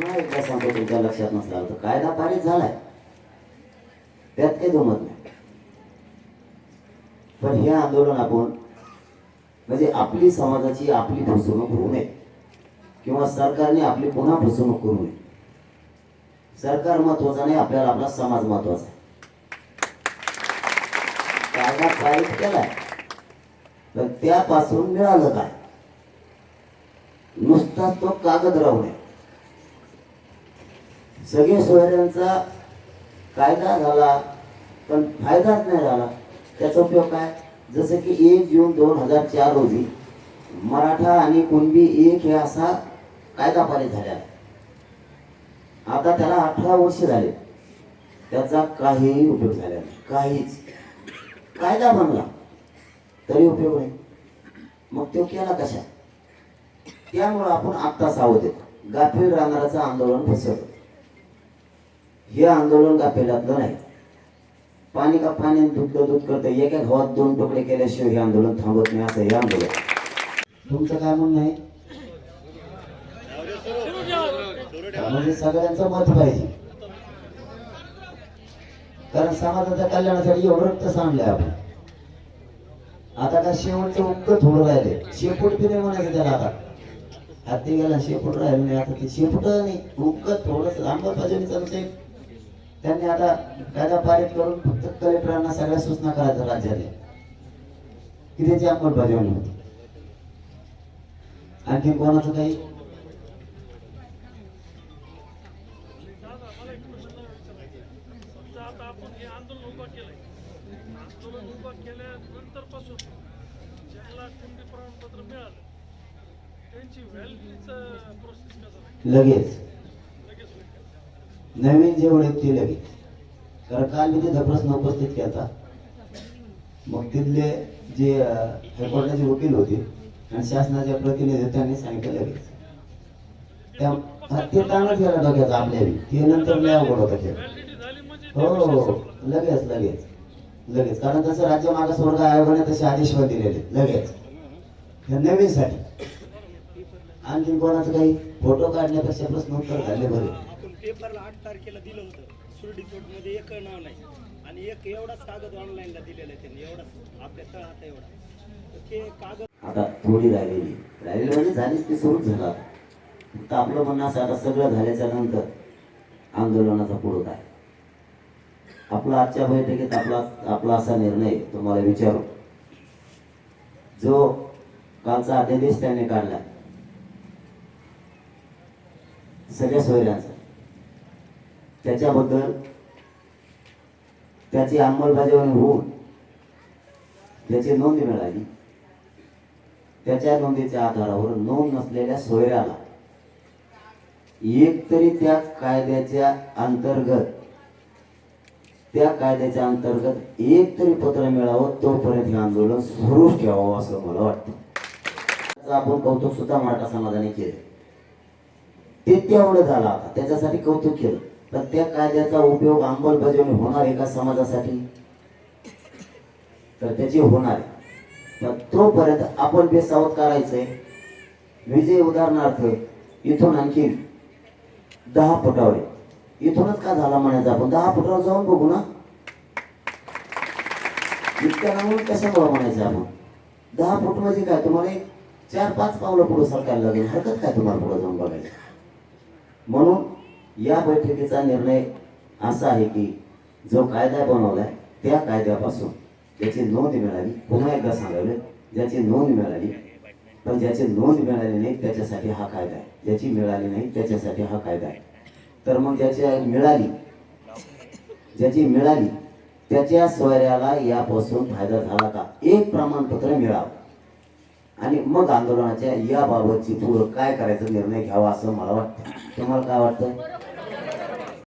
पुन्हा एकदा सांगतो तुमच्या लक्षात नसला तर कायदा पारित झालाय. त्यात काही जमत नाही. पण हे आंदोलन आपण म्हणजे आपली समाजाची आपली फसवणूक होऊ नये. किंवा सरकारने आपली पुन्हा फसवणूक करू नये. सरकार महत्वाचं नाही आपल्याला आपला समाज महत्त्वाचा आहे. कायदा पारित केलाय. तर त्यापासून मिळालं काय? नुसताच तो कागद राहू नये. सगळे सोयऱ्यांचा कायदा झाला पण फायदाच नाही झाला. त्याचा उपयोग काय? जसं की एक जून दोन हजार चार रोजी मराठा आणि कुणबी एक हे असा कायदा पारित झाला आहे. आता त्याला अठरा वर्ष झाले. त्याचा काहीही उपयोग झाला नाही. काहीच. कायदा बनला. तरी उपयोग नाही. मग तो केला कशा? त्यामुळं आपण आत्ता सावध येतो गाफील राहणाराचं आंदोलन फसवतो हे आंदोलन गाफेलातलं नाही? पाणी का पाणी दूध का दूध करतं एका घावात दोन तुकडे केल्याशिवाय हे आंदोलन थांबत नाही असं हे आंदोलन. तुमचं काय म्हणणं आहे? म्हणजे सगळ्यांचं मत पाहिजे. कारण समाजाच्या कल्याणासाठी एवढं रक्त सांडलंय आपण. आता का शेवटचं उक्क थोडं राहिले. शेपूट बी नाही म्हणायचं त्याला आता. हत्ती गेला शेपूट राहिलं नाही. आता ते शेपूट नाही उक्क थोडस. अंमलबजावणी चालते त्यांनी आता कायदा पारित करून फक्त कलेक्टरांना सगळ्या सूचना करायच्या राज्याने की त्याची अंमलबजावणी होती आणखी कोणाचं काही हे? लगेच? नवीन जेवण ओळख ते लगेच कारण काल मी तिथं प्रश्न उपस्थित केला. मग तिथले जे हायकोर्टाचे वकील होते आणि शासनाच्या प्रतिनिधी त्यांनी सांगितलं लगेच. त्या ते चांगलं केलं डोक्याचा आपल्या ते नंतर लय अवघड होतं खेळ हो हो लगेच लगेच. लगेच. कारण तसं राज्य मागासवर्ग आयोगाने तसे आदेश पण दिलेले. लगेच. हे नवीनसाठी. आणखी कोणाचं काही फोटो काढण्यापेक्षा प्रश्न उत्तर झाले बरे. पेपरला आठ तारखेला दिलं होतं. सुरडी मध्ये एक नाव नाही. आणि एक एवढाच कागद ऑनलाईनला दिलेला आहे त्यांनी. एवढाच. आपल्या तळात एवढा. ते कागद आता थोडी राहिलेली. राहिलेली म्हणजे झालीच ती सुरूच झाला. फक्त आपलं म्हणणं असं आता सगळं झाल्याच्यानंतर आंदोलनाचा पुढं काय? आपला आजच्या बैठकीत आपला आपला असा निर्णय तुम्हाला विचारू. जो कालचा अध्यादेश त्यांनी काढला. सगळ्या सोयऱ्यांचा. त्याच्याबद्दल त्याची अंमलबजावणी होऊन त्याची नोंद मिळाली. त्याच्या नोंदीच्या आधारावर नोंद नसलेल्या सोयऱ्याला एक तरी त्या कायद्याच्या अंतर्गत त्या कायद्याच्या अंतर्गत एक तरी पत्र मिळावं तोपर्यंत हे आंदोलन सुरूच ठेवावं असं मला वाटतं. आपण कौतुक सुद्धा मराठा समाजाने केलं. ते तेवढं झालं आता. त्याच्यासाठी कौतुक केलं. तर त्या कायद्याचा उपयोग अंमलबजावणी होणार आहे का समाजासाठी? तर त्याची होणार आहे. पण तोपर्यंत आपण बेसावत करायचंय. विजय उदाहरणार्थ इथून आणखी दहा फुटावर. इथूनच का झाला म्हणायचं आपण? दहा फुटावर जाऊन बघू ना. इतक्या लांबून कशामुळे म्हणायचं आपण? दहा फूट म्हणजे काय? तुम्हाला एक चार पाच पावलं पुढे सरकायला लागेल. हरकत काय तुम्हाला पुढे जाऊन बघायचं? म्हणून या बैठकीचा निर्णय असा आहे की जो कायदा बनवलाय त्या कायद्यापासून ज्याची नोंद मिळाली पुन्हा एकदा सांगावलं ज्याची नोंद मिळाली पण ज्याची नोंद मिळाली नाही त्याच्यासाठी हा कायदा आहे. ज्याची मिळाली नाही त्याच्यासाठी हा कायदा आहे. तर मग ज्याची मिळाली ज्याची मिळाली त्याच्या सोयऱ्याला यापासून फायदा झाला का? एक प्रमाणपत्र मिळावं. आणि मग आंदोलनाच्या याबाबतची पुढं काय करायचा निर्णय घ्यावा असं मला वाटतं. तुम्हाला काय वाटतं